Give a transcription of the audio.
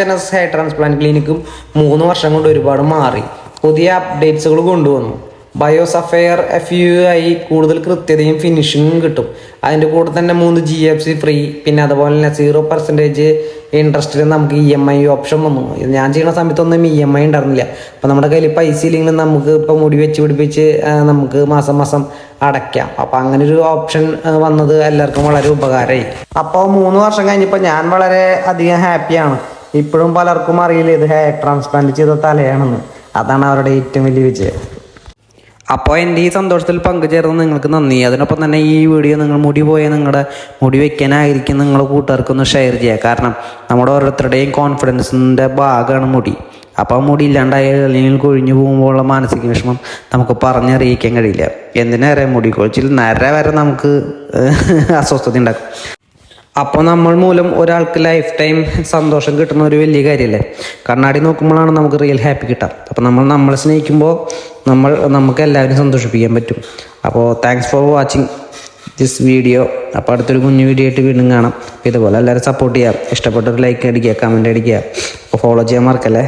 H hair transplant ക്ലിനിക്കും മൂന്ന് വർഷം കൊണ്ട് ഒരുപാട് മാറി. പുതിയ അപ്ഡേറ്റ്സുകൾ കൊണ്ടുവന്നു. ബയോസഫെയർ എഫ് യു ആയി കൂടുതൽ കൃത്യതയും ഫിനിഷിങ്ങും കിട്ടും. അതിന്റെ കൂടെ തന്നെ മൂന്ന് ജി എഫ് സി ഫ്രീ പിന്നെ അതുപോലെ തന്നെ സീറോ പെർസെന്റേജ് ഇൻട്രസ്റ്റിൽ നമുക്ക് ഇ എം ഐ ഓപ്ഷൻ വന്നു. ഞാൻ ചെയ്യുന്ന സമയത്തൊന്നും ഇ എം ഐ ഉണ്ടായിരുന്നില്ല. അപ്പം നമ്മുടെ കയ്യിൽ പൈസ ഇല്ലെങ്കിൽ നമുക്ക് ഇപ്പം മുടി വെച്ച് പിടിപ്പിച്ച് നമുക്ക് മാസം മാസം അടയ്ക്കാം. അപ്പം അങ്ങനെ ഒരു ഓപ്ഷൻ വന്നത് എല്ലാവർക്കും വളരെ ഉപകാരമായി. അപ്പോൾ മൂന്ന് വർഷം കഴിഞ്ഞപ്പോൾ ഞാൻ വളരെ അധികം ഹാപ്പിയാണ് ഇപ്പോഴും പലർക്കും അറിയില്ല ഇത് ഹെയർ ട്രാൻസ്പ്ലാന്റ് ചെയ്ത തലയാണെന്ന്. അതാണ് അവരുടെ ഏറ്റവും വലിയ വിജയം. അപ്പോൾ എന്റെ ഈ സന്തോഷത്തിൽ പങ്കുചേർന്ന് നിങ്ങൾക്ക് നന്ദി. അതിനൊപ്പം തന്നെ ഈ വീഡിയോ നിങ്ങൾ മുടി പോയ നിങ്ങളുടെ മുടി വയ്ക്കാനായിരിക്കും നിങ്ങളുടെ കൂട്ടുകാർക്കൊന്ന് ഷെയർ ചെയ്യുക. കാരണം നമ്മുടെ ഓരോരുത്തരുടെയും കോൺഫിഡൻസിന്റെ ഭാഗമാണ് മുടി. അപ്പോൾ മുടി ഇല്ലാണ്ടായ അല്ലെങ്കിൽ കൊഴിഞ്ഞു പോകുമ്പോഴുള്ള മാനസിക വിഷമം നമുക്ക് പറഞ്ഞറിയിക്കാൻ കഴിയില്ല. എന്തിനേറെ മുടി കൊഴിച്ചിൽ നേരെ വരെ നമുക്ക് അസ്വസ്ഥത ഉണ്ടാക്കും. അപ്പോൾ നമ്മൾ മൂലം ഒരാൾക്ക് ലൈഫ് ടൈം സന്തോഷം കിട്ടുന്ന ഒരു വലിയ കാര്യമല്ലേ കണ്ണാടി നോക്കുമ്പോഴാണ് നമുക്ക് റിയൽ ഹാപ്പി കിട്ടുക. അപ്പോൾ നമ്മൾ നമ്മളെ സ്നേഹിക്കുമ്പോൾ നമ്മൾ നമുക്ക് എല്ലാവരും സന്തോഷിപ്പിക്കാൻ പറ്റും. അപ്പോൾ thanks for watching this video അപ്പോൾ അടുത്തൊരു കുഞ്ഞു വീഡിയോ ആയിട്ട് വീണ്ടും കാണാം. ഇതുപോലെ എല്ലാവരും സപ്പോർട്ട് ചെയ്യാം. ഇഷ്ടപ്പെട്ടൊരു ലൈക്ക് അടിക്കുക കമന്റ് അടിക്കുക. അപ്പോൾ ഫോളോ ചെയ്യാൻ മറക്കല്ലേ?